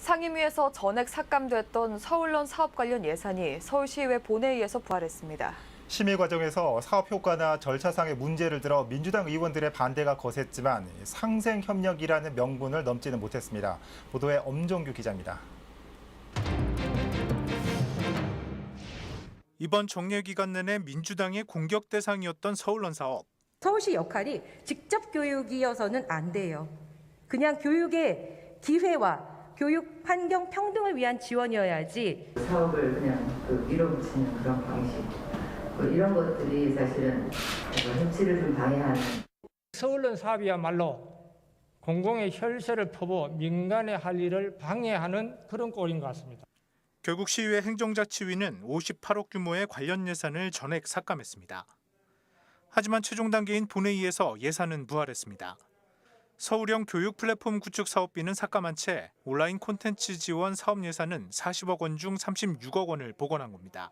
상임위에서 전액 삭감됐던 서울론 사업 관련 예산이 서울시의회 본회의에서 부활했습니다. 심의 과정에서 사업 효과나 절차상의 문제를 들어 민주당 의원들의 반대가 거셌지만 상생 협력이라는 명분을 넘지는 못했습니다. 보도에 엄종규 기자입니다. 이번 정례 기간 내내 민주당의 공격 대상이었던 서울론 사업. 서울시 역할이 직접 교육이어서는 안 돼요. 그냥 교육의 기회와 교육 환경 평등을 위한 지원이어야지 사업을 그냥 그 밀어붙이는 그런 방식 뭐 이런 것들이 사실은 협치를 좀 방해하는 서울론 사업이야말로 공공의 혈세를 퍼부 민간의 할 일을 방해하는 그런 꼴인 것 같습니다. 결국 시의회 행정자치위는 58억 규모의 관련 예산을 전액 삭감했습니다. 하지만 최종 단계인 본회의에서 예산은 부활했습니다. 서울형 교육 플랫폼 구축 사업비는 삭감한 채 온라인 콘텐츠 지원 사업 예산은 40억 원 중 36억 원을 복원한 겁니다.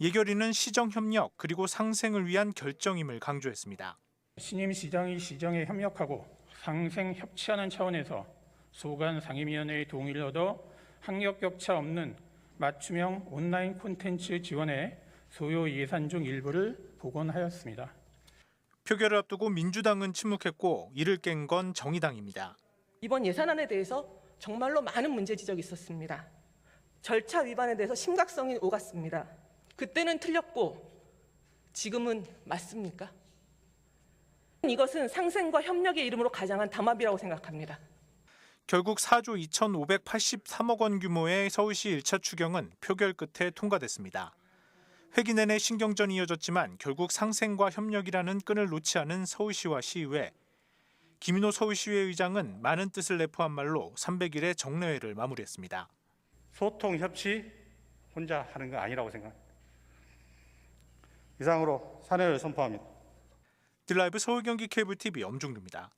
예결위는 시정 협력 그리고 상생을 위한 결정임을 강조했습니다. 신임 시장이 시정에 협력하고 상생 협치하는 차원에서 소관 상임위원회의 동의를 얻어 학력 격차 없는 맞춤형 온라인 콘텐츠 지원에 소요 예산 중 일부를 복원하였습니다. 표결을 앞두고 민주당은 침묵했고 이를 깬 건 정의당입니다. 이번 예산안에 대해서 정말로 많은 문제 지적이 있었습니다. 절차 위반에 대해서 심각성이 오갔습니다. 그때는 틀렸고 지금은 맞습니까? 이것은 상생과 협력의 이름으로 가장한 담합이라고 생각합니다. 결국 4조 2,583억 원 규모의 서울시 1차 추경은 표결 끝에 통과됐습니다. 회기 내내 신경전이 이어졌지만 결국 상생과 협력이라는 끈을 놓지 않은 서울시와 시의회. 김인호 서울시의회 의장은 많은 뜻을 내포한 말로 300일의 정례회를 마무리했습니다. 소통 협치 혼자 하는 거 아니라고 생각합니다. 이상으로 사례를 선포합니다. 딜라이브 서울 경기 케이블 TV 엄중루입니다.